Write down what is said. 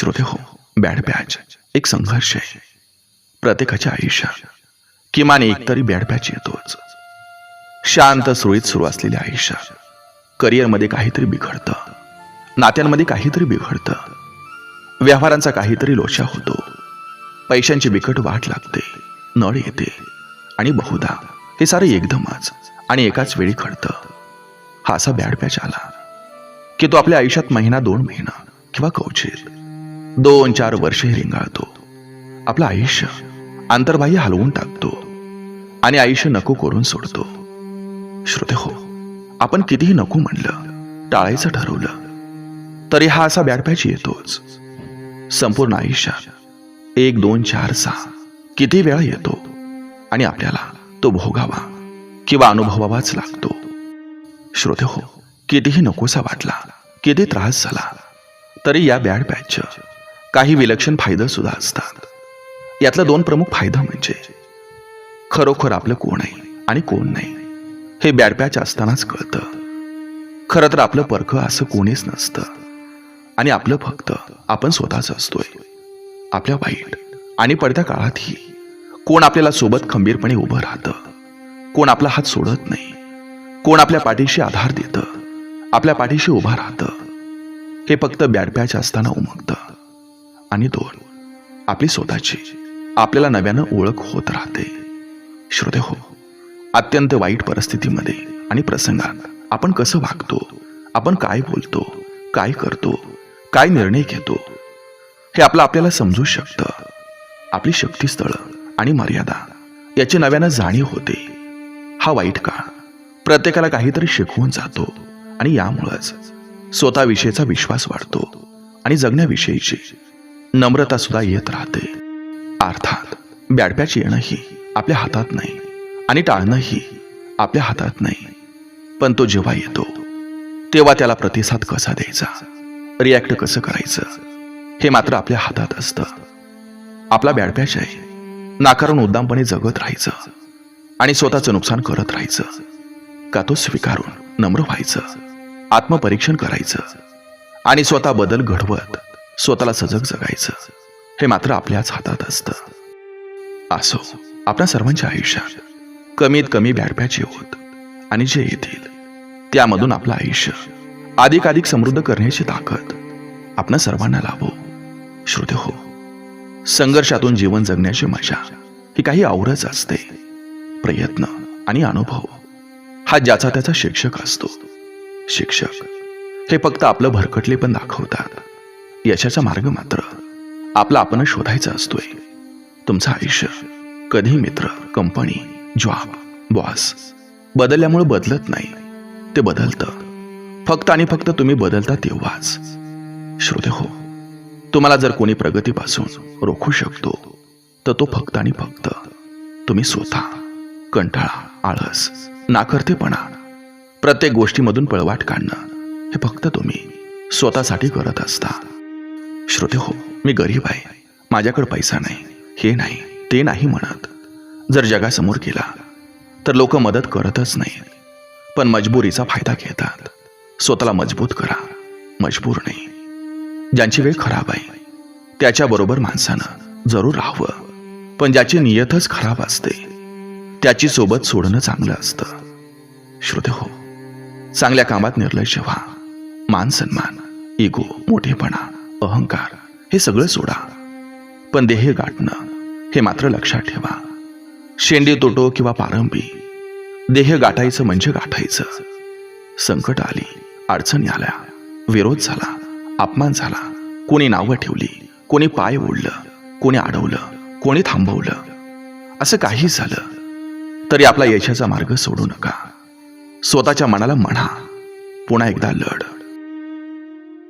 श्रोते हो bad batch एक संघर्ष आहे. प्रत्येकाच्या आयुष्यात. किमान एक तरी बॅड पॅच येतोच. शांत सुरळीत सुरू असलेल्या आयुष्यात. करिअरमध्ये काहीतरी बिघडतं. नात्यांमध्ये काहीतरी बिघडतं. व्यवहारांचा काहीतरी लोचा होतो. पैशांची बिकट वाट लागते. नळ येते. आणि बहुधा हे सारे एकदमच आणि एकाच वेळी घडतं. हा असा बॅड पॅच आला. की तो आपल्या आयुष्यात महिना दोन महिना किंवा कवचित. दोन चार वर्षे रिंगाळतो. आपलं आयुष्य आंतरबाह्य हलवून टाकतो. आणि आयुष्य नको करून सोडतो. श्रोते हो आपण कितीही नको म्हणलं टाळायचं ठरवलं तरी हा असा बॅड पॅच येतोच. संपूर्ण आयुष्यात एक दोन चार सहा किती वेळा येतो आणि आपल्याला तो भोगावा किंवा अनुभवावाच लागतो. श्रोते हो कितीही नकोसा वाटला किती त्रास झाला तरी या बॅड पॅच काही विलक्षण फायदे सुद्धा असतात. यातला दोन प्रमुख फायदा म्हणजे खरोखर आपलं कोण आहे आणि कोण नाही हे बॅडपॅच असतानाच कळतं. खरं तर आपलं परखं असं कोणीच नसतं. आणि आपलं फक्त आपण स्वतःच असतोय. आपल्या वाईट आणि पडत्या काळातही कोण आपल्याला सोबत खंबीरपणे उभं राहतं कोण आपला हात सोडत नाही कोण आपल्या पाठीशी आधार देतं आपल्या पाठीशी उभा राहतं हे फक्त बॅडपॅच असताना उमगतं. आणि दोन. आपली स्वतःची. आपल्याला नव्यानं ओळख होत राहते. श्रोते हो अत्यंत वाईट परिस्थितीमध्ये आणि प्रसंगात आपण कसं वागतो? आपण काय बोलतो? काय करतो? काय निर्णय घेतो? हे आपलं आपल्याला समजू शकतं. आपली शक्तीस्थळं आणि मर्यादा याची नव्यानं जाणीव होते. हा वाईट काळ प्रत्येकाला काहीतरी शिकवून जातो आणि यामुळंच स्वतःविषयीचा विश्वास वाढतो आणि जगण्याविषयीची नम्रता सुद्धा येत राहते. अर्थात बॅडपॅच येणंही आपल्या हातात नाही आणि टाळणंही आपल्या हातात नाही. पण तो जेव्हा येतो तेव्हा त्याला प्रतिसाद कसा द्यायचा? रिॲक्ट कसं करायचं? हे मात्र आपल्या हातात असतं. आपला बॅडपॅच आहे. नाकारून उद्दामपणे जगत राहायचं आणि स्वतःचं नुकसान करत राहायचं. का तो स्वीकारून नम्र व्हायचं? आत्मपरीक्षण करायचं. आणि स्वतः बदल घडवत स्वतःला सजग जगायचं. हे मात्र आपल्याच हातात असतं. असो आपल्या सर्वांच्या आयुष्यात कमीत कमी बॅडपॅच होत आणि जे येतील त्यामधून आपलं आयुष्य अधिकाधिक समृद्ध करण्याची ताकद आपण सर्वांना लाभो. श्रोते हो संघर्षातून जीवन जगण्याची मजा ही काही आवरच असते. प्रयत्न आणि अनुभव हा ज्याचा त्याचा शिक्षक असतो. शिक्षक हे फक्त आपलं भरकटले पण दाखवतात. यशाचा मार्ग मात्र आपला आपण शोधायचा असतोय. तुमचं आयुष्य कधी मित्र कंपनी जॉब बॉस बदलल्यामुळे बदलत नाही. ते बदलतं. फक्त आणि फक्त तुम्ही बदलता तेव्हाच. श्रोते हो तुम्हाला जर कोणी प्रगतीपासून रोखू शकतो तर तो फक्त आणि फक्त तुम्ही स्वतः कंटाळा आळस नाकर्तेपणा प्रत्येक गोष्टीमधून पळवाट काढणं हे फक्त तुम्ही स्वतःसाठी करत असता. श्रोते हो मी गरीब आहे. माझ्याकडे पैसा नाही हे नाही ते नाही म्हणत. जर जगासमोर गेला तर लोक मदत करतच नाही. पण मजबुरीचा फायदा घेतात. स्वतःला मजबूत करा मजबूर नाही. ज्यांची वेळ खराब आहे त्याच्याबरोबर माणसानं जरूर राहावं. पण ज्याची नियतच खराब असते त्याची सोबत सोडणं चांगलं असतं. श्रोते हो चांगल्या कामात निर्लक्ष व्हा. मान सन्मान इगो मोठेपणा. अहंकार हे सगळं सोडा. पण देह गाठणं हे मात्र लक्षात ठेवा. शेंडी तोटो किंवा पारंबी देह गाठायचं म्हणजे गाठायचं. संकट आली अडचणी आल्या विरोध झाला अपमान झाला कोणी नावं ठेवली कोणी पाय ओढलं कोणी अडवलं कोणी थांबवलं असं काही झालं तरी आपला यशाचा मार्ग सोडू नका. स्वतःच्या मनाला म्हणा पुन्हा एकदा लढ.